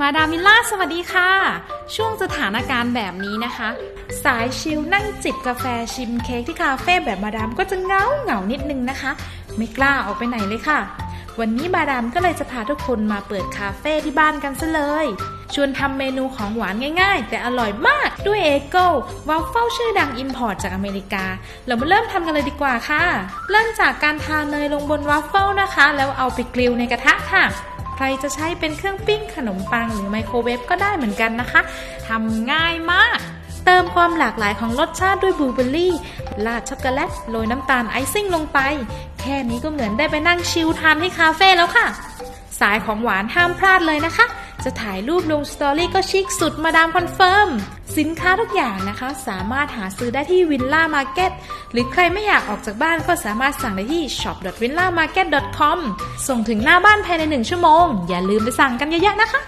มาดามิลล่าสวัสดีค่ะ ช่วงสถานการณ์แบบนี้นะคะ สายชิลนั่งจิบกาแฟชิมเค้กที่คาเฟ่แบบมาดามก็จะเงาเหงานิดนึงนะคะ ไม่กล้าออกไปไหนเลยค่ะ วันนี้มาดามก็เลยจะพาทุกคนมาเปิดคาเฟ่ที่บ้านกันซะเลย ชวนทำเมนูของหวานง่ายๆ แต่อร่อยมากด้วยเอโก้วาฟเฟิลชื่อดังอินพอร์ตจากอเมริกา เรามาเริ่มทำกันเลยดีกว่าค่ะ เริ่มจากการทาเนยลงบนวาฟเฟิลนะคะ แล้วเอาไปกริลในกระทะค่ะ ใครจะใช้เป็นเครื่องปิ้งขนมปังหรือไมโครเวฟก็ได้เหมือนกันนะคะทำง่ายมาก เติมความหลากหลายของรสชาติด้วยบลูเบอร์รี่ราดช็อกโกแลตโรยน้ำตาลไอซิ่งลงไป แค่นี้ก็เหมือนได้ไปนั่งชิลทานที่คาเฟ่แล้วค่ะ สายของหวานห้ามพลาดเลยนะคะ จะถ่ายรูปลงสตอรี่ก็ชิคสุดมาดามคอนเฟิร์ม สินค้าทุกอย่างนะคะ สามารถหาซื้อได้ที่วินล่ามาร์เก็ตหรือใครไม่อยากออกจากบ้านก็สามารถสั่งได้ที่ shop v i n l a m a r k e t com ส่งถึงหน้าบ้านภายใน 1 ชั่วโมง อย่าลืมไปสั่งกันเยอะๆนะคะ